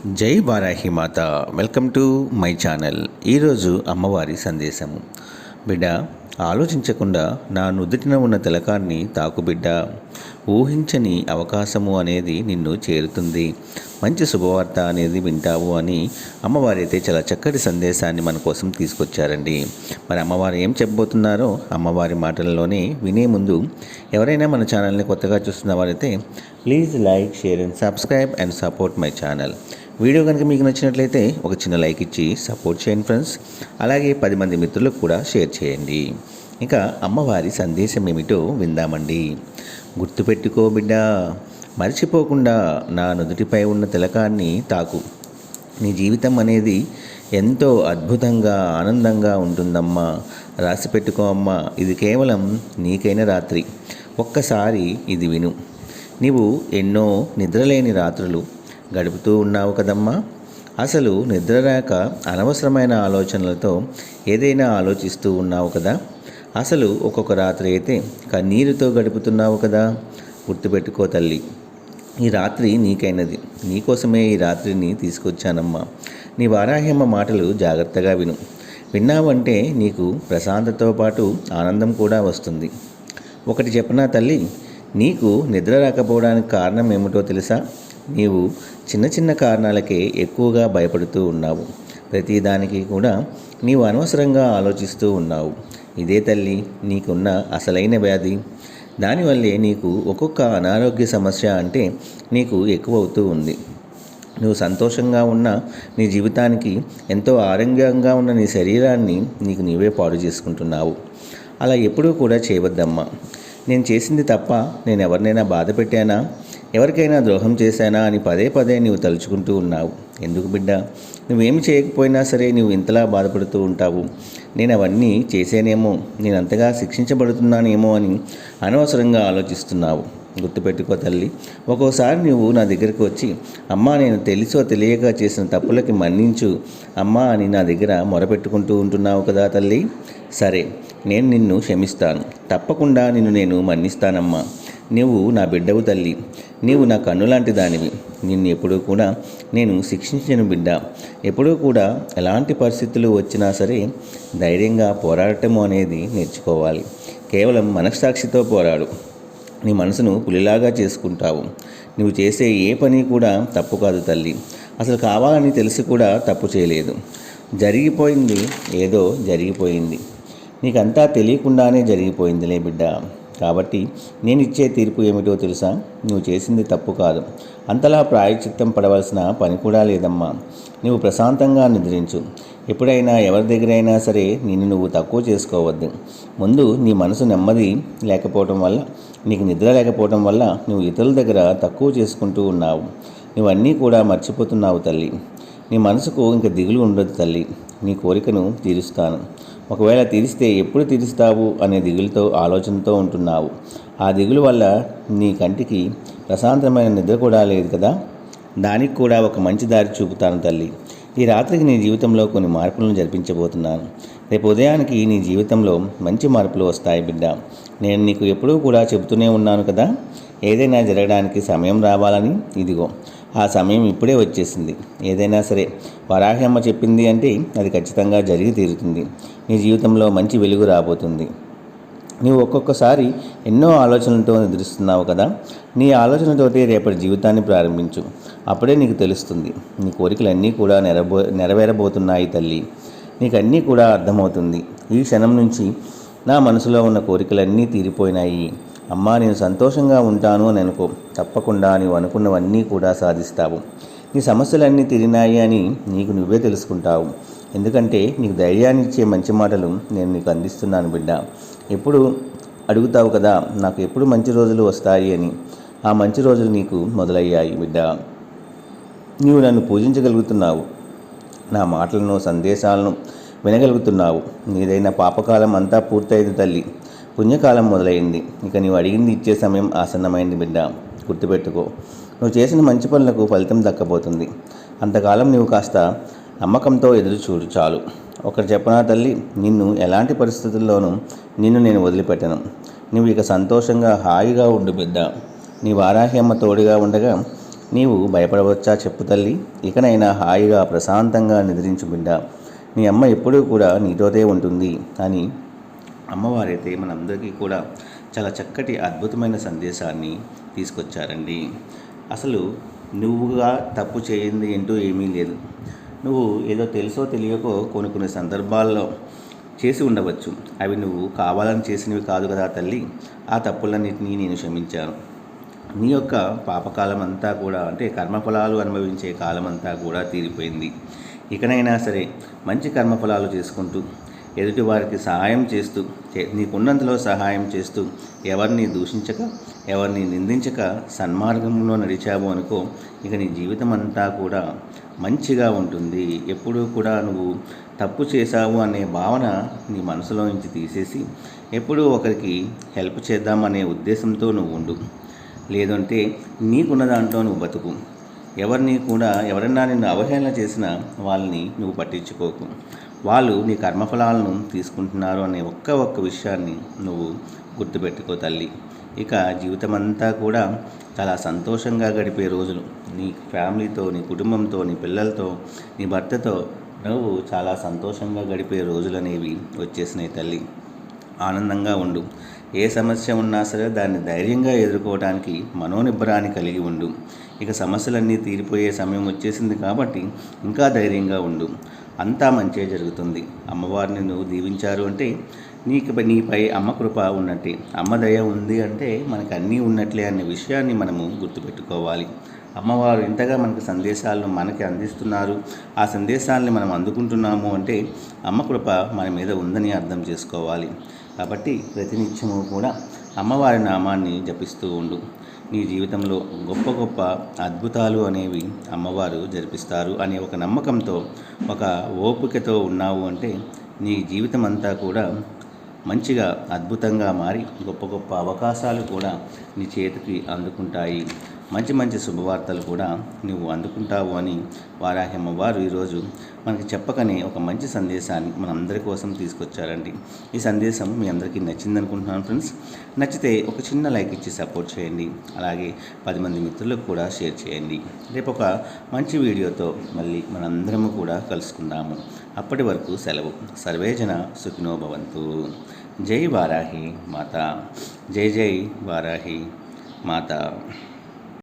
జై వారాహి మాత. Welcome to my channel. ఈరోజు అమ్మవారి సందేశము. బిడ్డ ఆలోచించకుండా నా నుదుటిన ఉన్న తిలకాన్ని తాకు బిడ్డ. ఊహించని అవకాశము అనేది నిన్ను చేరుతుంది. మంచి శుభవార్త అనేది వింటావు అని అమ్మవారి అయితే చాలా చక్కటి సందేశాన్ని మన కోసం తీసుకొచ్చారండి. మరి అమ్మవారు ఏం చెప్పబోతున్నారో అమ్మవారి మాటల్లోనే వినే ముందు ఎవరైనా మన ఛానల్ని కొత్తగా చూస్తున్న వారైతే please like share and subscribe and support my channel. Video కనుక మీకు నచ్చినట్లయితే ఒక చిన్న లైక్ ఇచ్చి సపోర్ట్ చేయండి ఫ్రెండ్స్. అలాగే పది మంది మిత్రులకు కూడా షేర్ చేయండి. ఇంకా అమ్మవారి సందేశం ఏమిటో విందామండి. గుర్తుపెట్టుకో బిడ్డ మర్చిపోకుండా నా నుదుటిపై ఉన్న తిలకాన్ని తాకు. నీ జీవితం అనేది ఎంతో అద్భుతంగా ఆనందంగా ఉంటుందమ్మా. రాసి పెట్టుకో అమ్మా. ఇది కేవలం నీకైన రాత్రి. ఒక్కసారి ఇది విను. నీవు ఎన్నో నిద్రలేని రాత్రులు గడుపుతూ ఉన్నావు కదమ్మా? అసలు నిద్ర రాక అనవసరమైన ఆలోచనలతో ఏదైనా ఆలోచిస్తూ ఉన్నావు కదా? అసలు ఒక్కొక్క రాత్రి అయితే కన్నీరుతో గడుపుతున్నావు కదా? గుర్తుపెట్టుకో తల్లి. ఈ రాత్రి నీకైనది. నీకోసమే ఈ రాత్రిని తీసుకొచ్చానమ్మా. నీ వారాహ్యమ్మ మాటలు జాగ్రత్తగా విను. విన్నావంటే నీకు ప్రశాంతతో పాటు ఆనందం కూడా వస్తుంది. ఒకటి చెప్పనా తల్లి? నీకు నిద్ర రాకపోవడానికి కారణం ఏమిటో తెలుసా? నీవు చిన్న చిన్న కారణాలకే ఎక్కువగా భయపడుతూ ఉన్నావు. ప్రతిదానికి కూడా నీవు అనవసరంగా ఆలోచిస్తూ ఉన్నావు. ఇదే తల్లి నీకున్న అసలైన వ్యాధి. దానివల్లే నీకు ఒక్కొక్క అనారోగ్య సమస్య అంటే నీకు ఎక్కువ అవుతూ ఉంది. నువ్వు సంతోషంగా ఉన్న నీ జీవితానికి ఎంతో ఆరోగ్యంగా ఉన్న నీ శరీరాన్ని నీకు నీవే పాడు చేసుకుంటున్నావు. అలా ఎప్పుడూ కూడా చేయవద్దమ్మా. నేను చేసింది తప్ప నేను ఎవరినైనా బాధ పెట్టానా? ఎవరికైనా ద్రోహం చేశానా అని పదే పదే నీవు తలుచుకుంటూ ఉన్నావు. ఎందుకు బిడ్డ? నువ్వేమి చేయకపోయినా సరే నువ్వు ఇంతలా బాధపడుతూ ఉంటావు. నేను అవన్నీ చేసేనేమో నేను అంతగా శిక్షించబడుతున్నానేమో అని అనవసరంగా ఆలోచిస్తున్నావు. గుర్తుపెట్టుకో తల్లి ఒక్కోసారి నువ్వు నా దగ్గరికి వచ్చి అమ్మా నేను తెలుసో తెలియక చేసిన తప్పులకి మన్నించు. అమ్మా అని నా దగ్గర మొరపెట్టుకుంటూ ఉంటున్నావు కదా తల్లి. సరే నేను నిన్ను క్షమిస్తాను. తప్పకుండా నిన్ను నేను మన్నిస్తానమ్మా. నువ్వు నా బిడ్డవు తల్లి. నీవు నా కన్నులాంటి దానివి. నిన్ను ఎప్పుడూ కూడా నేను శిక్షించిన బిడ్డ. ఎప్పుడూ కూడా ఎలాంటి పరిస్థితులు వచ్చినా సరే ధైర్యంగా పోరాడటం అనేది నేర్చుకోవాలి. కేవలం మనస్సాక్షితో పోరాడు. నీ మనసును పులిలాగా చేసుకుంటావు. నువ్వు చేసే ఏ పని కూడా తప్పు కాదు తల్లి. అసలు కావాలని తెలిసి కూడా తప్పు చేయలేదు. జరిగిపోయింది ఏదో జరిగిపోయింది. నీకంతా తెలియకుండానే జరిగిపోయిందిలే బిడ్డ. కాబట్టి నేను ఇచ్చే తీర్పు ఏమిటో తెలుసా? నువ్వు చేసింది తప్పు కాదు. అంతలా ప్రాయచిత్తం పడవలసిన పని కూడా లేదమ్మా. నువ్వు ప్రశాంతంగా నిద్రించు. ఎప్పుడైనా ఎవరి దగ్గరైనా సరే నిన్ను నువ్వు తక్కువ చేసుకోవద్దు. ముందు నీ మనసు నెమ్మది లేకపోవటం వల్ల నీకు నిద్ర లేకపోవటం వల్ల నువ్వు ఇతరుల దగ్గర తక్కువ చేసుకుంటూ ఉన్నావు. నువ్వన్నీ కూడా మర్చిపోతున్నావు తల్లి. నీ మనసుకు ఇంక దిగులు ఉండదు తల్లి. నీ కోరికను తీరుస్తాను. ఒకవేళ తీరిస్తే ఎప్పుడు తీరుస్తావు అనే దిగులుతో ఆలోచనతో ఉంటున్నావు. ఆ దిగులు వల్ల నీ కంటికి ప్రశాంతమైన నిద్ర కూడా లేదు కదా? దానికి కూడా ఒక మంచి దారి చూపుతాను తల్లి. ఈ రాత్రికి నీ జీవితంలో కొన్ని మార్పులను జరిపించబోతున్నాను. రేపు ఉదయానికి నీ జీవితంలో మంచి మార్పులు వస్తాయి బిడ్డ. నేను నీకు ఎప్పుడూ కూడా చెబుతూనే ఉన్నాను కదా? ఏదైనా జరగడానికి సమయం రావాలని ఇదిగో ఆ సమయం ఇప్పుడే వచ్చేసింది. ఏదైనా సరే వరాహమ్మ చెప్పింది అంటే అది ఖచ్చితంగా జరిగి తీరుతుంది. నీ జీవితంలో మంచి వెలుగు రాబోతుంది. నీవు ఒక్కొక్కసారి ఎన్నో ఆలోచనలతో నిద్రిస్తున్నావు కదా? నీ ఆలోచనతోటి రేపటి జీవితాన్ని ప్రారంభించు. అప్పుడే నీకు తెలుస్తుంది. నీ కోరికలన్నీ కూడా నెరబో నెరవేరబోతున్నాయి తల్లి. నీకు అన్నీ కూడా అర్థమవుతుంది. ఈ క్షణం నుంచి నా మనసులో ఉన్న కోరికలన్నీ తీరిపోయినాయి. అమ్మా నేను సంతోషంగా ఉంటాను అని అనుకో. తప్పకుండా నీవు అనుకున్నవన్నీ కూడా సాధిస్తావు. నీ సమస్యలన్నీ తిరిగినాయి అని నీకు నువ్వే తెలుసుకుంటావు. ఎందుకంటే నీకు ధైర్యాన్ని ఇచ్చే మంచి మాటలు నేను నీకు అందిస్తున్నాను బిడ్డ. ఎప్పుడు అడుగుతావు కదా నాకు ఎప్పుడు మంచి రోజులు వస్తాయి అని. ఆ మంచి రోజులు నీకు మొదలయ్యాయి బిడ్డ. నీవు నన్ను పూజించగలుగుతున్నావు. నా మాటలను సందేశాలను వినగలుగుతున్నావు. నీదైన పాపకాలం అంతా పూర్తయింది తల్లి. పుణ్యకాలం మొదలైంది. ఇక నీవు అడిగింది ఇచ్చే సమయం ఆసన్నమైంది బిడ్డ. గుర్తుపెట్టుకో. నువ్వు చేసిన మంచి పనులకు ఫలితం దక్కబోతుంది. అంతకాలం నీవు కాస్త నమ్మకంతో ఎదురు చూడు చాలు. ఒకరు చెప్పనా తల్లి నిన్ను ఎలాంటి పరిస్థితుల్లోనూ నిన్ను నేను వదిలిపెట్టను. నువ్వు ఇక సంతోషంగా హాయిగా ఉండు బిడ్డ. నీ వారాహ్యమ్మ తోడుగా ఉండగా నీవు భయపడవచ్చా చెప్పు తల్లి. ఇకనైనా హాయిగా ప్రశాంతంగా నిద్రించు బిడ్డ. నీ అమ్మ ఎప్పుడూ కూడా నీతోటే ఉంటుంది అని అమ్మవారైతే మనందరికీ కూడా చాలా చక్కటి అద్భుతమైన సందేశాన్ని తీసుకొచ్చారండి. అసలు నువ్వుగా తప్పు చేయింది ఏంటో ఏమీ లేదు. నువ్వు ఏదో తెలుసో తెలియకో కొన్ని కొన్ని సందర్భాల్లో చేసి ఉండవచ్చు. అవి నువ్వు కావాలని చేసినవి కాదు కదా తల్లి. ఆ తప్పులన్నింటినీ నేను క్షమించాను. నీ యొక్క పాపకాలం అంతా కూడా అంటే కర్మఫలాలు అనుభవించే కాలం అంతా కూడా తీరిపోయింది. ఇకనైనా సరే మంచి కర్మఫలాలు చేసుకుంటూ ఎదుటి వారికి సహాయం చేస్తూ నీకున్నంతలో సహాయం చేస్తూ ఎవరిని దూషించక ఎవరిని నిందించక సన్మార్గంలో నడిచావు అనుకో ఇక నీ జీవితం అంతా కూడా మంచిగా ఉంటుంది. ఎప్పుడూ కూడా నువ్వు తప్పు చేశావు అనే భావన నీ మనసులో నుంచి తీసేసి ఎప్పుడూ ఒకరికి హెల్ప్ చేద్దామనే ఉద్దేశంతో నువ్వు ఉండు. లేదంటే నీకున్న దాంట్లో నువ్వు బతుకు. ఎవరిని కూడా ఎవరన్నా నిన్ను అవహేళన చేసినా వాళ్ళని నువ్వు పట్టించుకోకు. వాళ్ళు నీ కర్మఫలాలను తీసుకుంటున్నారు అనే ఒక్క ఒక్క విషయాన్ని నువ్వు గుర్తుపెట్టుకో తల్లి. ఇక జీవితం అంతా కూడా చాలా సంతోషంగా గడిపే రోజులు. నీ ఫ్యామిలీతో నీ కుటుంబంతో నీ పిల్లలతో నీ భర్తతో నువ్వు చాలా సంతోషంగా గడిపే రోజులు అనేవి వచ్చేసినాయి తల్లి. ఆనందంగా ఉండు. ఏ సమస్య ఉన్నా సరే దాన్ని ధైర్యంగా ఎదుర్కోవడానికి మనోనిబ్బరాన్ని కలిగి ఉండు. ఇక సమస్యలన్నీ తీరిపోయే సమయం వచ్చేసింది కాబట్టి ఇంకా ధైర్యంగా ఉండు. అంతా మంచే జరుగుతుంది. అమ్మవారిని నువ్వు దీవించారు అంటే నీకు నీపై అమ్మ కృప ఉన్నట్టే. అమ్మ దయ ఉంది అంటే మనకు అన్నీ ఉన్నట్లే అనే విషయాన్ని మనము గుర్తుపెట్టుకోవాలి. అమ్మవారు ఇంతగా మనకు సందేశాలను మనకి అందిస్తున్నారు. ఆ సందేశాలని మనం అందుకుంటున్నాము అంటే అమ్మ కృప మన మీద ఉందని అర్థం చేసుకోవాలి. కాబట్టి ప్రతినిత్యము కూడా అమ్మవారి నామాన్ని జపిస్తూ ఉండు. నీ జీవితంలో గొప్ప గొప్ప అద్భుతాలు అనేవి అమ్మవారు జరిపిస్తారు అనే ఒక నమ్మకంతో ఒక ఓపికతో ఉన్నావు అంటే నీ జీవితం అంతా కూడా మంచిగా అద్భుతంగా మారి గొప్ప గొప్ప అవకాశాలు కూడా నీ చేతికి అందుకుంటాయి. మంచి మంచి శుభవార్తలు కూడా నువ్వు అందుకుంటావు అని వారాహమ్మవారు ఈరోజు మనకి చెప్పకనే ఒక మంచి సందేశాన్ని మన అందరి కోసం తీసుకొచ్చారండి. ఈ సందేశం మీ అందరికీ నచ్చింది అనుకుంటున్నాను ఫ్రెండ్స్ నచ్చితే ఒక చిన్న లైక్ ఇచ్చి సపోర్ట్ చేయండి. అలాగే పది మంది మిత్రులకు కూడా షేర్ చేయండి. రేపు ఒక మంచి వీడియోతో మళ్ళీ మనందరము కూడా కలుసుకుందాము. అప్పటి వరకు సెలవు. సర్వేజన సుఖినోభవంతు జై వారాహి మాత. జై జై వారాహి మాత.